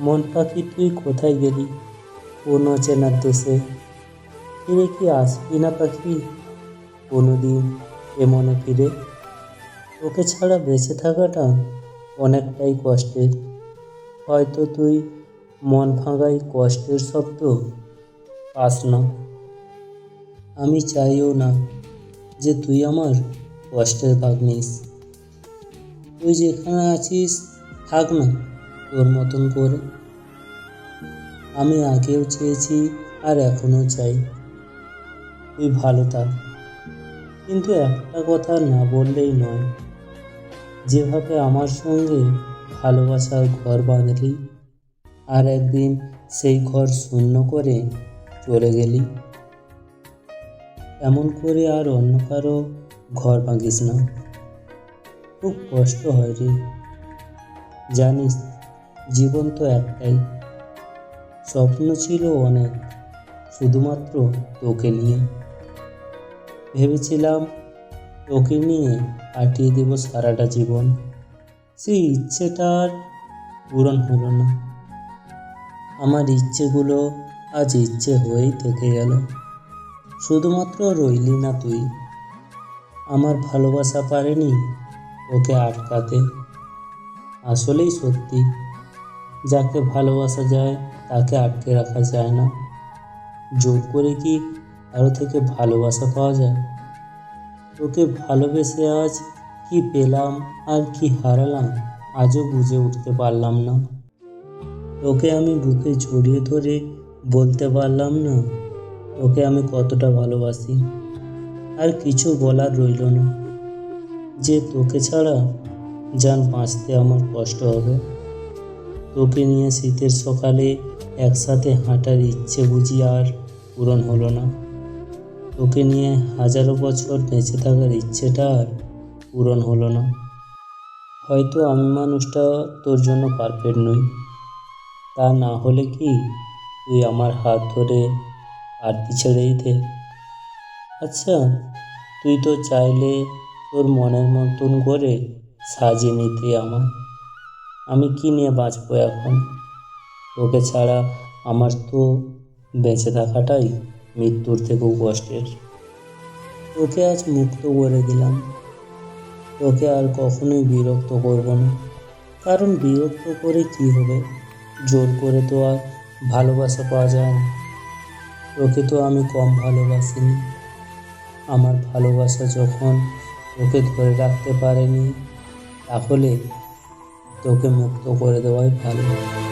মন পাখি তুই কোথায় গেলি? কোন অচেনার দেশে। ফিরে কি আসবি না পাখি? কোনোদিন এ মনে ফিরে। তোকে ছাড়া বেঁচে থাকাটা অনেকটাই কষ্টের। হয়তো তুই মন ভাঙাই কষ্টের শব্দ পাস না। আমি চাইও না যে তুই আমার কষ্টের ভাগ নিস। তুই যেখানে আছিস, থাক না। তোর মতন করে। আমি আগেও চেয়েছি আর এখনও চাই। তুই ভালো থাক। কিন্তু একটা কথা না বললেই নয়। যেভাবে আমার সঙ্গে ভালোবাসার ঘর বাঁধলি, আর একদিন সেই ঘর শূন্য করে চলে গেলি। এমন করে আর অন্য কারও ঘর ভাঙিস না। খুব কষ্ট হয় রে। জানিস জীবন তো একটাই। স্বপ্ন ছিল অনেক, শুধুমাত্র তোকে নিয়ে। ভেবেছিলাম তোকে নিয়ে কাটিয়ে দেব সারাটা জীবন। সেই ইচ্ছেটা আর পূরণ হলো না। আমার ইচ্ছেগুলো আজ ইচ্ছে হয়েই থেকে গেল। শুধুমাত্র রইলি না তুই। আমার ভালোবাসা পারেনি ওকে আটকাতে। আসলেই সত্যি। যাকে ভালোবাসা যায়, তাকে আটকে রাখা যায় না। জোর করে কি কারও থেকে ভালোবাসা পাওয়া যায়? তোকে ভালোবেসে আজ কি পেলাম আর কি হারালাম, আজও বুঝে উঠতে পারলাম না। তোকে আমি বুকে জড়িয়ে ধরে বলতে পারলাম না, তোকে আমি কতটা ভালোবাসি। আর কিছু বলার রইল না। যে তোকে ছাড়া যান বাঁচতে আমার কষ্ট হবে। তোকে নিয়ে শীতের সকালে একসাথে হাঁটার ইচ্ছে বুঝি আর পূরণ হলো না। তোকে নিয়ে হাজারো বছর বেঁচে থাকার ইচ্ছেটা আর পূরণ হলো না। হয়তো আমি মানুষটা তোর জন্য পারফেক্ট নই। তা না হলে কি তুই আমার হাত ধরে আরতি ছেড়ে দিতে? আচ্ছা তুই তো চাইলে তোর মনের মতন করে সাজিয়ে নিতে আমায়। আমি কি নিয়ে বাঁচবো এখন? তোকে ছাড়া আমার তো বেঁচে থাকাটাই মৃত্যুর থেকেও কষ্টের। তোকে আজ মুক্ত করে দিলাম। তোকে আর কখনোই বিরক্ত করব না। কারণ বিরক্ত করে কি হবে? জোর করে তো আর ভালোবাসা পাওয়া যায় না। তোকে তো আমি কম ভালোবাসিনি। আমার ভালোবাসা যখন তোকে ধরে রাখতে পারেনি, তাহলে তোকে মুক্ত করে দেওয়াই ভালো।